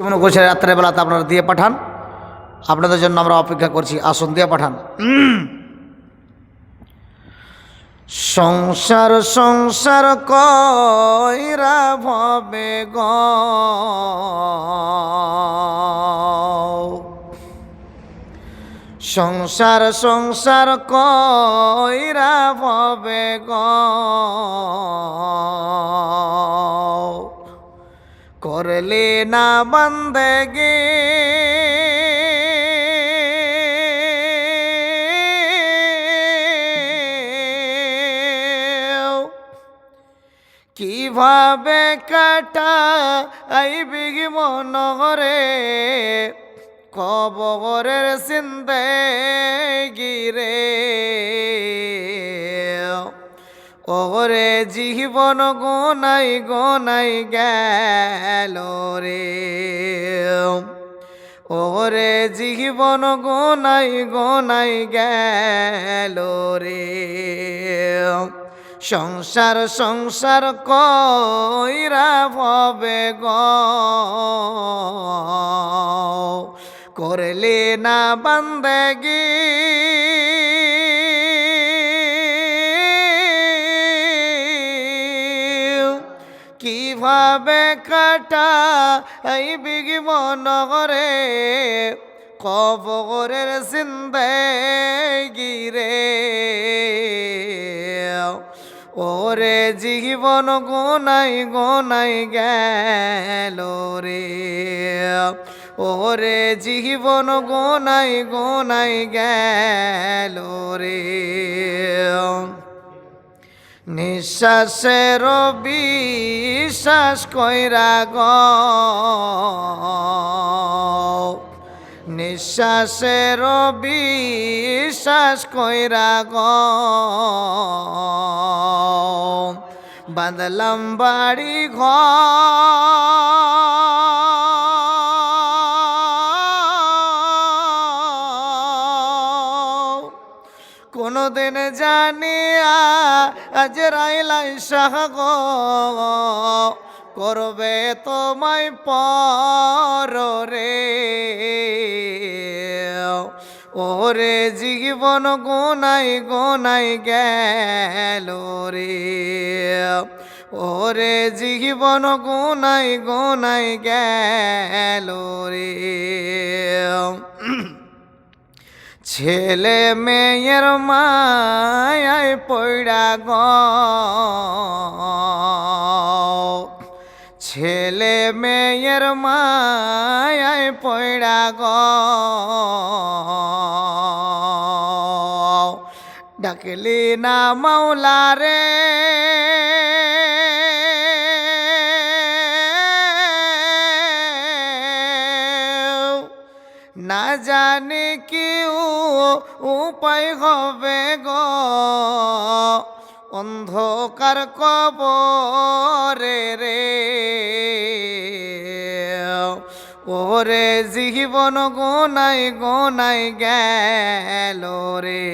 মনে করছে রাত্রেবেলাতে আপনারা দিয়ে পাঠান। আপনাদের জন্য আমরা অপেক্ষা করছি। আসন, দিয়ে পাঠান। সংসার সংসার কইরা ভবে গ। সংসার সংসার কইরা ভবে গ। করলে না বন্দগে কীভাবে কাটা আই বিঘি মনরে কবরের সিন্দে গিরে ওরে জীবন গোনাই গোনাই গেল রে। ওরে জীবন গোনাই গোনাই গেল রে। সংসার সংসার কইরা ভবে গ। করলে না বান্দেগি। কীভাবে কাটা এই বিগি মনরে কবরের সিন্দে গিরে ওরে জীবন গোনাই গোনাই গেল রে। ওরে জীবন গোনাই গোনাই গেল রে। নিঃশ্বাসের বিশ্বাস কইরা গ। নিঃশ্বাসের বিশ্বাস কইরা গ। বাঁধলাম বাড়ি ঘর। কোনো দিন জানি আজ রাইলাই সাহাগ করবে তোমায় পর রে। ওরে জীবন গোনাই গোনাই গেল রে। ওরে জীবন গোনাই গোনাই গেল রে। ছেলে মেয়ের মায় পড়া গ। ছেলে মেয়ের মায় পড়া গ। ডাকলি না মাওলা রে। না জানে কি উপায় হবে গো। অন্ধকার কবরে রে। ওরে জীবন গোনাই গোনাই গেল রে।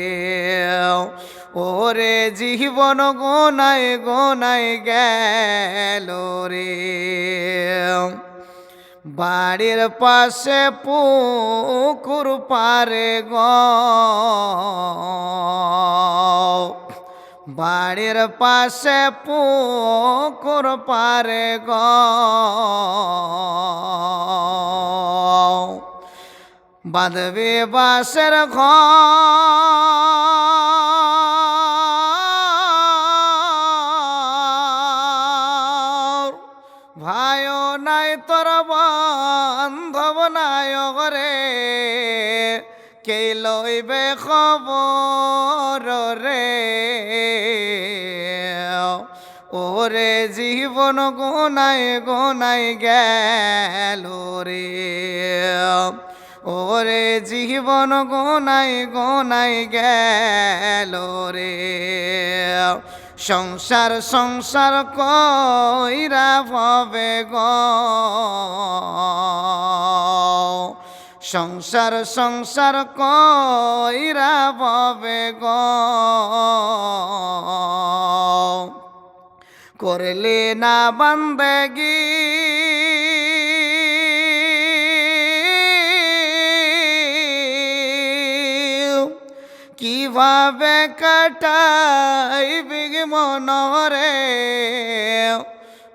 ওরে জীবন গোনাই গোনাই গেল রে। বাড়ির পাশে পুকুর পারে গ। বাড়ির পাশে পুকুর পারে গ। বাঁধবে বাসের ঘর কে লইবে খবর রে? ওরে জীবন গোনাই গোনাই গেল রে। ওরে জীবন গোনাই গোনাই গেল রে। সংসার সংসার কইরা ভবে গ। সংসার সংসার কইরা পাবে গ। করলে না বন্দগি। কীভাবে কাটাইবি মনরে?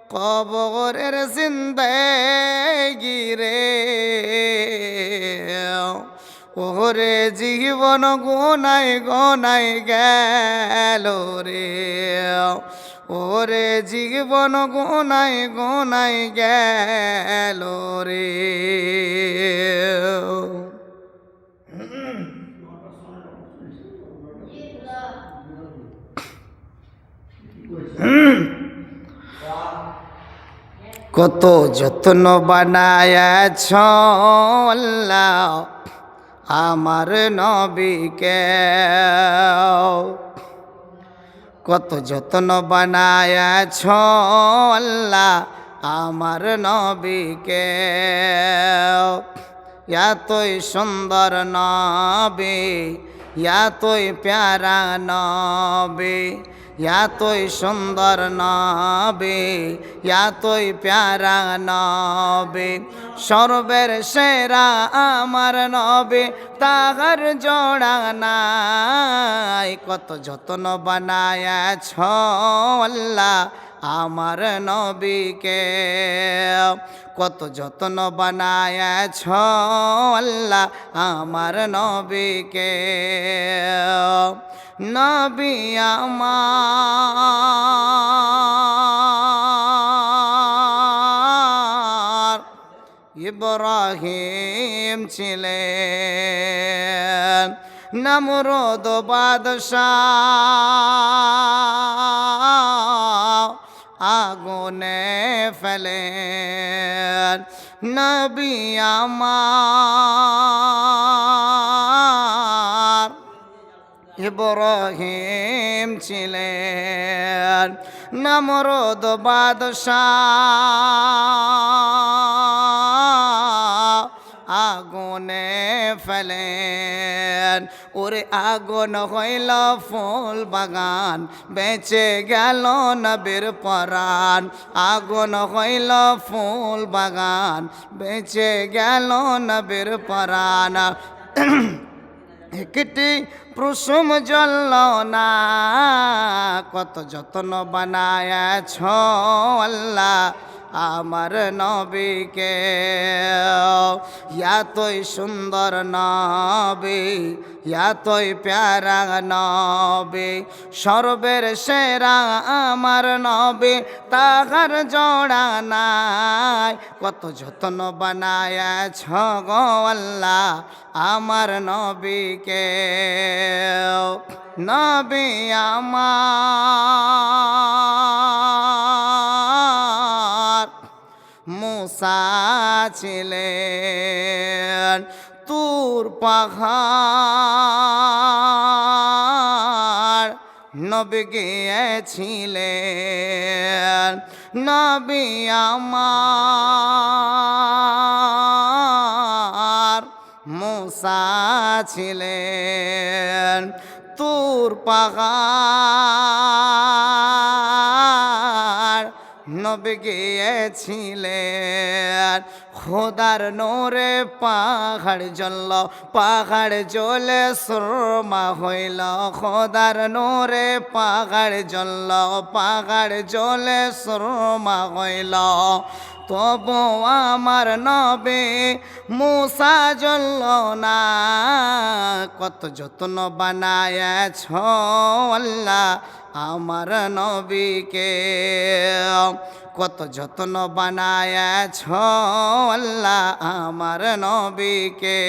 কবরের জিন্দগি রে। ওরে জীবন গোনাই গোনাই গেল রে। ওরে জীবন গোনাই গোনাই গেল রে। কত যত্ন বানায়াছ আল্লাহ। আমার নবীকে। কত যত্ন বানায়াছ আল্লাহ আমার নবীকে। এতই সুন্দর নবী এতই প্যারা নবী। এতই সুন্দর নবে, এতই প্যারা নবে। সর্বের সেরা আমার নবে, তাহার জোড়া নাই। কত যত্ন বানায়াছ আল্লাহ আমার নবীকে। কত যত্ন বানায়াছ আল্লাহ আমার নবীকে। নবী আমার। ইব্রাহিম ছিলেন নমরদ বাদশাহ। আগুনে ফেলেন নবী আমার। ইব্রাহিম ছিলেন নমরদ বাদশাহ। আগুনে ফেলেন, ওরে আগুন হইল ফুল বাগান, বেঁচে গেল নবীর পরাণ। আগুন হইল ফুল বাগান, বেঁচে গেল নবীর পরাণ। একটি প্রসুম জল না। কত যত্ন বানায়াছ আল্লাহ। আমার নবীকে। এতই সুন্দর নবী, এতই প্যারা নবী সর্বের সেরা আমার নবী, তাহার জোড়া নাই। কত যত্ন বানায়াছ গো আল্লাহ আমার নবীকে। নবী আমার। মুসা ছিলেন তুর পাহাড়। নবী গিয়েছিলেন নবী আমার। মুসা ছিলেন তুর পাহাড়। নবী গিয়েছিলেন খোদার নোরে পাহাড় জ্বলল, পাহাড় জ্বলে শ্রমা হইল। খোদার নোরে পাহাড় জ্বলল, পাহাড় জ্বলে শ্রমা হইল। তবু আমার নবে মুসা জ্বলল না, কত যত্ন বানায়াছ আল্লাহ আমার নবীকে। কত যত্ন বানায়াছ আল্লাহ আমার নবীকে।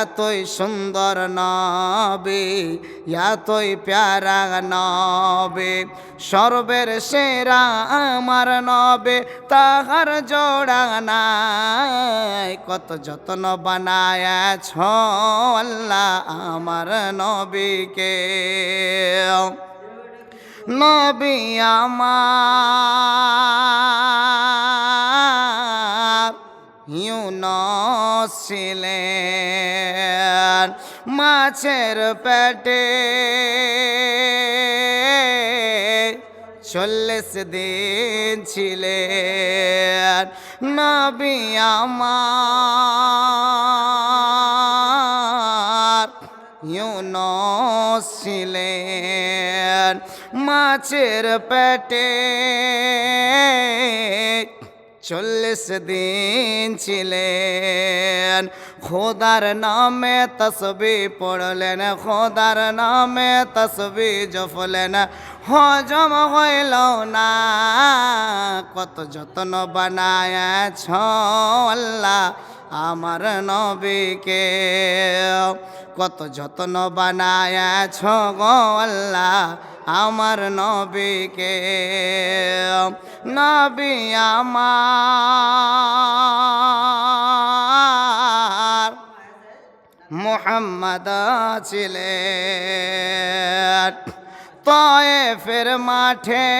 এতই সুন্দর নবে, এতই প্যারা নবে সর্বের সেরা আমার নবে, তাহার জোড়া নাই। কত যত্ন বানায়াছ আল্লাহ আমার নবীকে। নবী আমার ইউনস মাছের পেটে চল্লিশ দিন ছিলেন নবী আমার ইউনস মাছের পেটে। চল্লিশ দিন ছিলেন। খোদার নামে তসবি পড়লেন, খোদার নামে তসবি জফলেন হজম হইল না, কত যত্ন বানায় আল্লাহ। আমার নবীকে। কত যত্ন বানায়াছ গো আল্লাহ আমার নবীকে। নবী আমার মোহাম্মদ ছিলেন। তয়ে ফের মাঠে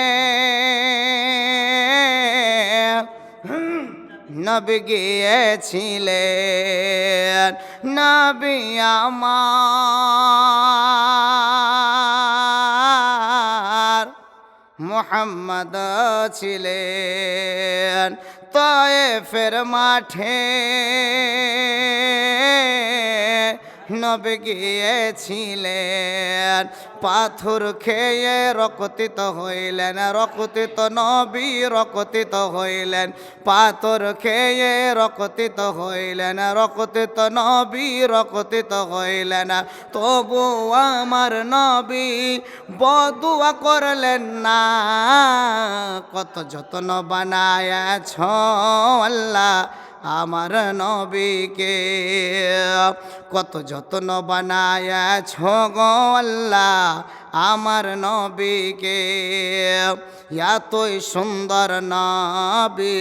নবী গিয়েছিলেন। নবী আমার মোহাম্মদ ছিলেন তয়ে ফের মাঠে। নবে গিয়েছিলেন পাথর খেয়ে রকতিত হইলেন, রকতিত নবী রকতিত হইলেন। পাথর খেয়ে রকতিত হইলেন, রকতিত নবী রকতিত হইলেন। তবু আমার নবী বদুয়া করলেন না। কত যত্ন বানায়াছ আল্লাহ। আমার নবীকে। কত যত্ন বানায়াছ গো আল্লাহ আমার নবীকে। এতই সুন্দর নবী,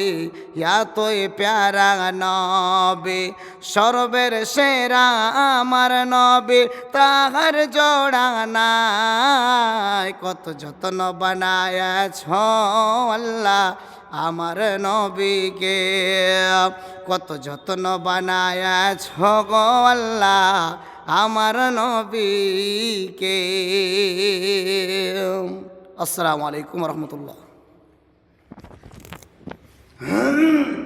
এতই প্যারা নবী সর্বের সেরা আমার নবী, তাহার জোড়া নাই, কত যত্ন বানায়াছ আল্লাহ আমার নবীকে। কত যত্ন বানায়াছ গো আল্লাহ আমার নবীকে। আসসালামু আলাইকুম রহমতুল্লাহ।